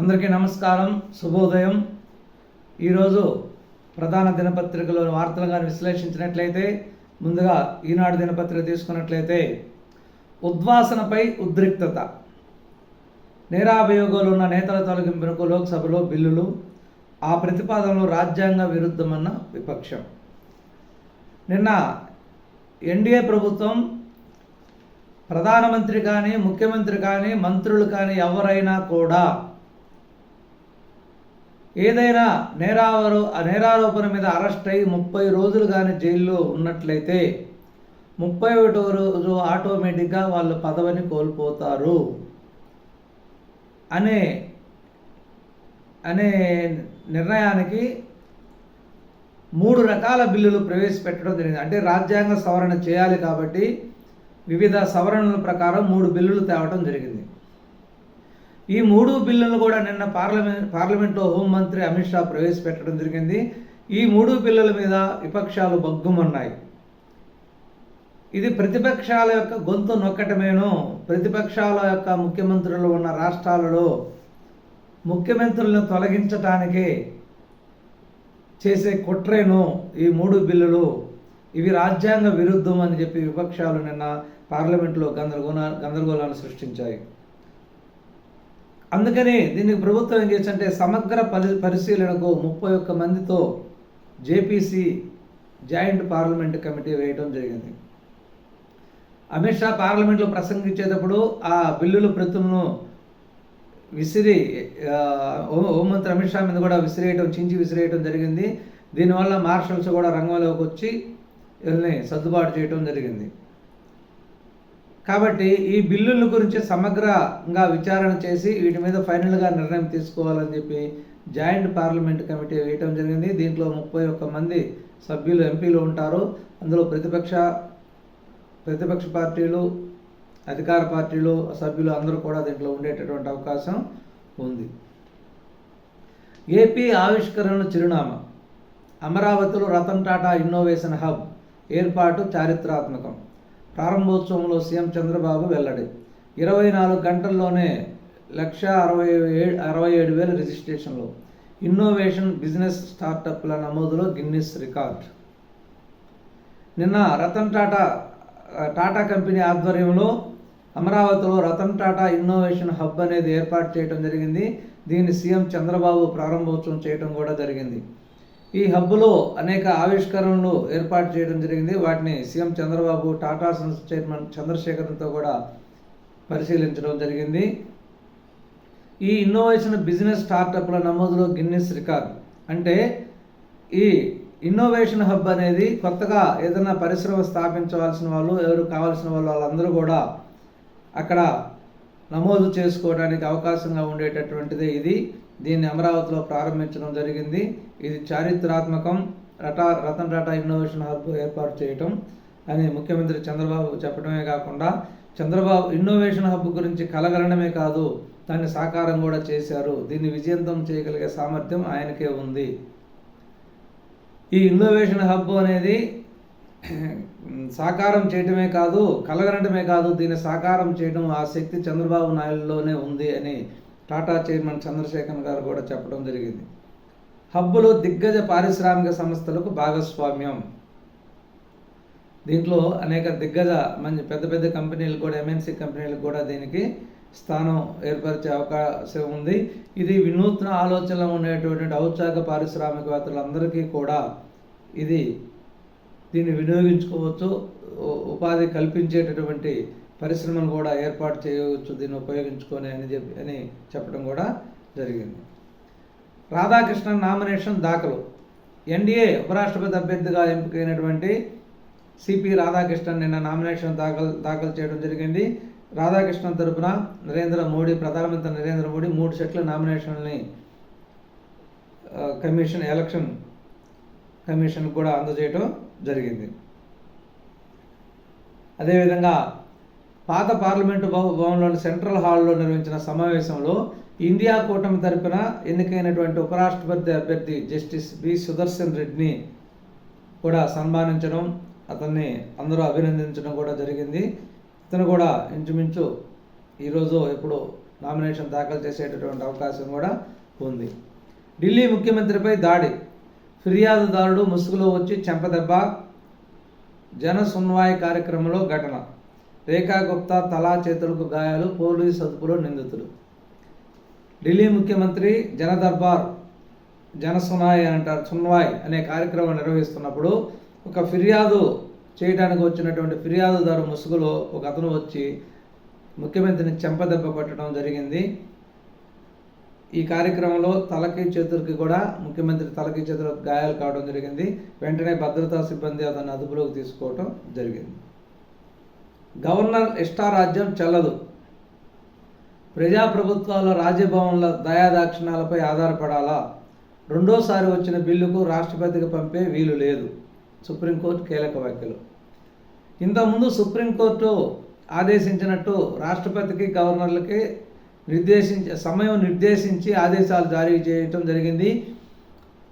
అందరికీ నమస్కారం శుభోదయం. ఈరోజు ప్రధాన దినపత్రికలోని వార్తలు కానీ విశ్లేషించినట్లయితే ముందుగా ఈనాడు దినపత్రిక తీసుకున్నట్లయితే ఉద్వాసనపై ఉద్రిక్తత. నేరాభియోగాలు ఉన్న నేతల తొలగింపునకు లోక్సభలో బిల్లులు ఆ ప్రతిపాదనలు రాజ్యాంగ విరుద్ధమన్న విపక్షం. నిన్న ఎన్డీఏ ప్రభుత్వం ప్రధానమంత్రి కానీ ముఖ్యమంత్రి కానీ మంత్రులు కానీ ఎవరైనా కూడా ఏదైనా నేరావరు ఆ నేరారోపణ మీద అరెస్ట్ అయ్యి ముప్పై రోజులు కానీ జైల్లో ఉన్నట్లయితే ముప్పై ఒకటో రోజు ఆటోమేటిక్గా వాళ్ళు పదవిని కోల్పోతారు. అనే అనే నిర్ణయానికి మూడు రకాల బిల్లులు ప్రవేశపెట్టడం జరిగింది. అంటే రాజ్యాంగ సవరణ చేయాలి కాబట్టి వివిధ సవరణల ప్రకారం మూడు బిల్లులు తేవడం జరిగింది. ఈ మూడు బిల్లులు కూడా నిన్న పార్లమెంట్ పార్లమెంట్లో హోంమంత్రి అమిత్ షా ప్రవేశపెట్టడం జరిగింది. ఈ మూడు బిల్లుల మీద విపక్షాలు బగ్గుమన్నాయి ఇది ప్రతిపక్షాల యొక్క గొంతు నొక్కటమేను ప్రతిపక్షాల యొక్క ముఖ్యమంత్రులు ఉన్న రాష్ట్రాలలో ముఖ్యమంత్రులను తొలగించటానికి చేసే కుట్రేను ఈ మూడు బిల్లులు. ఇవి రాజ్యాంగ విరుద్ధం అని చెప్పి విపక్షాలు నిన్న పార్లమెంట్లో గందరగోళ గందరగోళాలు సృష్టించాయి. అందుకని దీనికి ప్రభుత్వం ఏం చేసిందంటే సమగ్ర పరి పరిశీలనకు ముప్పై ఒక్క మందితో జేపీసీ జాయింట్ పార్లమెంట్ కమిటీ వేయడం జరిగింది. అమిత్ షా పార్లమెంట్లో ప్రసంగించేటప్పుడు ఆ బిల్లుల ప్రతులను విసిరి హోంమంత్రి అమిత్ షా మీద కూడా విసిరేయటం చించి విసిరేయటం జరిగింది. దీనివల్ల మార్షల్స్ కూడా రంగంలోకి వచ్చి వీళ్ళని సర్దుబాటు చేయటం జరిగింది. కాబట్టి ఈ బిల్లుల గురించి సమగ్రంగా విచారణ చేసి వీటి మీద ఫైనల్గా నిర్ణయం తీసుకోవాలని చెప్పి జాయింట్ పార్లమెంట్ కమిటీ వేయటం జరిగింది. దీంట్లో ముప్పై ఒక్క మంది సభ్యులు ఎంపీలు ఉంటారు. అందులో ప్రతిపక్ష ప్రతిపక్ష పార్టీలు అధికార పార్టీలు సభ్యులు అందరూ కూడా దీంట్లో ఉండేటటువంటి అవకాశం ఉంది. ఏపీ ఆవిష్కరణల చిరునామా అమరావతిలో రతన్ టాటా ఇన్నోవేషన్ హబ్ ఏర్పాటు చారిత్రాత్మకం. ప్రారంభోత్సవంలో సీఎం చంద్రబాబు వెల్లడి. ఇరవై నాలుగు గంటల్లోనే లక్ష అరవై ఏడు అరవై ఏడు వేల రిజిస్ట్రేషన్లు. ఇన్నోవేషన్ బిజినెస్ స్టార్టప్ల నమోదులో గిన్నిస్ రికార్డ్. నిన్న రతన్ టాటా టాటా కంపెనీ ఆధ్వర్యంలో అమరావతిలో రతన్ టాటా ఇన్నోవేషన్ హబ్ అనేది ఏర్పాటు చేయడం జరిగింది. దీన్ని సీఎం చంద్రబాబు ప్రారంభోత్సవం చేయడం కూడా జరిగింది. ఈ హబ్లో అనేక ఆవిష్కరణలు ఏర్పాటు చేయడం జరిగింది. వాటిని CM Chandrababu Tata Sons chairman చంద్రశేఖర్తో కూడా పరిశీలించడం జరిగింది. ఈ ఇన్నోవేషన్ బిజినెస్ స్టార్టప్ల నమోదులో గిన్నిస్ రికార్డ్. అంటే ఈ ఇన్నోవేషన్ హబ్ అనేది కొత్తగా ఏదైనా పరిశ్రమ స్థాపించవలసిన వాళ్ళు ఎవరు కావాల్సిన వాళ్ళు వాళ్ళందరూ కూడా అక్కడ నమోదు చేసుకోవడానికి అవకాశంగా ఉండేటటువంటిదే ఇది. దీన్ని అమరావతిలో ప్రారంభించడం జరిగింది. ఇది చారిత్రాత్మకం రటా రతన్ టాటా ఇన్నోవేషన్ హబ్ ఏర్పాటు చేయటం అని ముఖ్యమంత్రి చంద్రబాబు చెప్పడమే కాకుండా చంద్రబాబు ఇన్నోవేషన్ హబ్ గురించి కలగలడమే కాదు దాన్ని సాకారం కూడా చేశారు. దీన్ని విజయంతం చేయగలిగే సామర్థ్యం ఆయనకే ఉంది. ఈ ఇన్నోవేషన్ హబ్ అనేది సాకారం చేయటమే కాదు కలగనటమే కాదు దీన్ని సాకారం చేయడం ఆ శక్తి చంద్రబాబు నాయుడులోనే ఉంది అని టాటా చైర్మన్ చంద్రశేఖర్ గారు కూడా చెప్పడం జరిగింది. హబ్బులో దిగ్గజ పారిశ్రామిక సంస్థలకు భాగస్వామ్యం. దీంట్లో అనేక దిగ్గజ మంచి పెద్ద పెద్ద కంపెనీలు కూడా ఎంఎన్సీ కంపెనీలు కూడా దీనికి స్థానం ఏర్పరిచే అవకాశం ఉంది. ఇది వినూత్న ఆలోచనలు ఉండేటటువంటి ఔత్సాహిక పారిశ్రామికవేత్తలందరికీ కూడా ఇది దీన్ని వినియోగించుకోవచ్చు. ఉపాధి కల్పించేటటువంటి పరిశ్రమలు కూడా ఏర్పాటు చేయవచ్చు. దీన్ని ఉపయోగించుకొని అని చెప్పి అని చెప్పడం కూడా జరిగింది. రాధాకృష్ణన్ నామినేషన్ దాఖలు. ఎన్డీఏ ఉపరాష్ట్రపతి అభ్యర్థిగా ఎంపికైనటువంటి సిపి రాధాకృష్ణన్ నిన్న నామినేషన్ దాఖలు దాఖలు చేయడం జరిగింది. రాధాకృష్ణన్ తరపున నరేంద్ర మోడీ ప్రధానమంత్రి నరేంద్ర మోడీ మూడు సెట్ల నామినేషన్ని కమిషన్ ఎలక్షన్ కమిషన్ కూడా అందజేయటం జరిగింది. అదేవిధంగా పాత పార్లమెంటు భవన్లోని సెంట్రల్ హాల్లో నిర్వహించిన సమావేశంలో ఇండియా కూటమి తరపున ఎన్నికైనటువంటి ఉపరాష్ట్రపతి అభ్యర్థి జస్టిస్ బి. సుదర్శన్ రెడ్డిని కూడా సన్మానించడం అతన్ని అందరూ అభినందించడం కూడా జరిగింది. ఇతను కూడా ఇంచుమించు ఈరోజు ఎప్పుడు నామినేషన్ దాఖలు చేసేటటువంటి అవకాశం కూడా ఉంది. ఢిల్లీ ముఖ్యమంత్రిపై దాడి. ఫిర్యాదుదారుడు ముసుగులో వచ్చి చెంపదెబ్బ జన సున్వాయి కార్యక్రమంలో ఘటన. రేఖా గుప్తా తలా చేతులకు గాయాలు పోలీసు అదుపులో నిందితులు. ఢిల్లీ ముఖ్యమంత్రి జనదర్బార్ జన సునాయ్ అంటారు సున్వాయ్ అనే కార్యక్రమం నిర్వహిస్తున్నప్పుడు ఒక ఫిర్యాదు చేయడానికి వచ్చినటువంటి ఫిర్యాదుదారు ముసుగులో ఒక అతను వచ్చి ముఖ్యమంత్రిని చెంపదెబ్బ పెట్టడం జరిగింది. ఈ కార్యక్రమంలో తలకి చేతులకి కూడా ముఖ్యమంత్రి తలకి చేతులకు గాయాలు కావడం జరిగింది. వెంటనే భద్రతా సిబ్బంది అతన్ని అదుపులోకి తీసుకోవడం జరిగింది. గవర్నర్ ఇష్టారాజ్యం చెల్లదు. ప్రజాప్రభుత్వాల రాజభవన్ల దయాదాక్షిణాలపై ఆధారపడాలా? రెండోసారి వచ్చిన బిల్లుకు రాష్ట్రపతికి పంపే వీలు లేదు. సుప్రీంకోర్టు కీలక వ్యాఖ్యలు. ఇంతకుముందు సుప్రీంకోర్టు ఆదేశించినట్టు రాష్ట్రపతికి గవర్నర్లకి నిర్దేశించే సమయం నిర్దేశించి ఆదేశాలు జారీ చేయటం జరిగింది.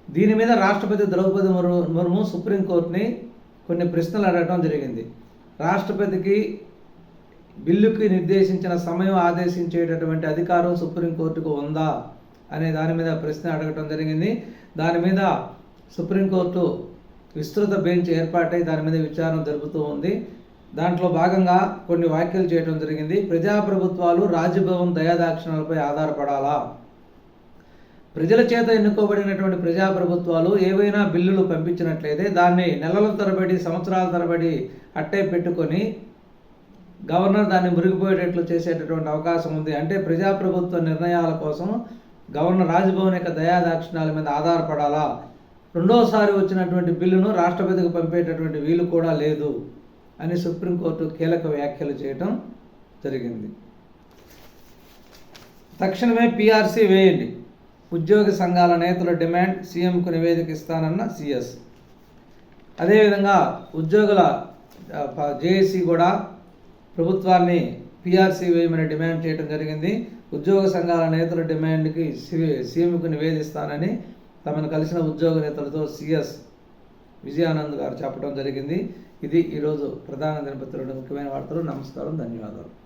దీని మీద రాష్ట్రపతి ద్రౌపది ముర్ము ముర్ము సుప్రీంకోర్టుని కొన్ని ప్రశ్నలు అడగటం జరిగింది. రాష్ట్రపతికి బిల్లుకి నిర్దేశించిన సమయం ఆదేశించేటటువంటి అధికారం సుప్రీంకోర్టుకు ఉందా అనే దాని మీద ప్రశ్న అడగటం జరిగింది. దాని మీద సుప్రీంకోర్టు విస్తృత బెంచ్ ఏర్పాటై దాని మీద విచారణ జరుపుతూ ఉంది. దాంట్లో భాగంగా కొన్ని వ్యాఖ్యలు చేయడం జరిగింది. ప్రజాప్రభుత్వాలు రాజభవన్ దయాదాక్షిణాలపై ఆధారపడాలా? ప్రజల చేత ఎన్నుకోబడినటువంటి ప్రజాప్రభుత్వాలు ఏవైనా బిల్లులు పంపించినట్లయితే దాన్ని నెలల తరబడి సంవత్సరాల తరబడి అట్టే పెట్టుకొని గవర్నర్ దాన్ని మురిగిపోయేటట్లు చేసేటటువంటి అవకాశం ఉంది. అంటే ప్రజాప్రభుత్వ నిర్ణయాల కోసం గవర్నర్ రాజ్భవన్ యొక్క దయాదాక్షిణాల మీద ఆధారపడాలా? రెండోసారి వచ్చినటువంటి బిల్లును రాష్ట్రపతికి పంపేటటువంటి వీలు కూడా లేదు. అని సుప్రీంకోర్టు కీలక వ్యాఖ్యలు చేయటం జరిగింది. తక్షణమే పిఆర్సీ వేయండి. ఉద్యోగ సంఘాల నేతల డిమాండ్ సీఎంకు నివేదిక ఇస్తానన్న సిఎస్ అదేవిధంగా ఉద్యోగుల జేఏసీ కూడా ప్రభుత్వాన్ని పిఆర్సీ వేయమని డిమాండ్ చేయడం జరిగింది. ఉద్యోగ సంఘాల నేతల డిమాండ్కి సీఎంకు నివేదిస్తానని తమను కలిసిన ఉద్యోగ నేతలతో సిఎస్ విజయానంద్ గారు చెప్పడం జరిగింది. ఇది ఈరోజు ప్రధాన దినపత్రిక ముఖ్యమైన వార్తలు. నమస్కారం ధన్యవాదాలు.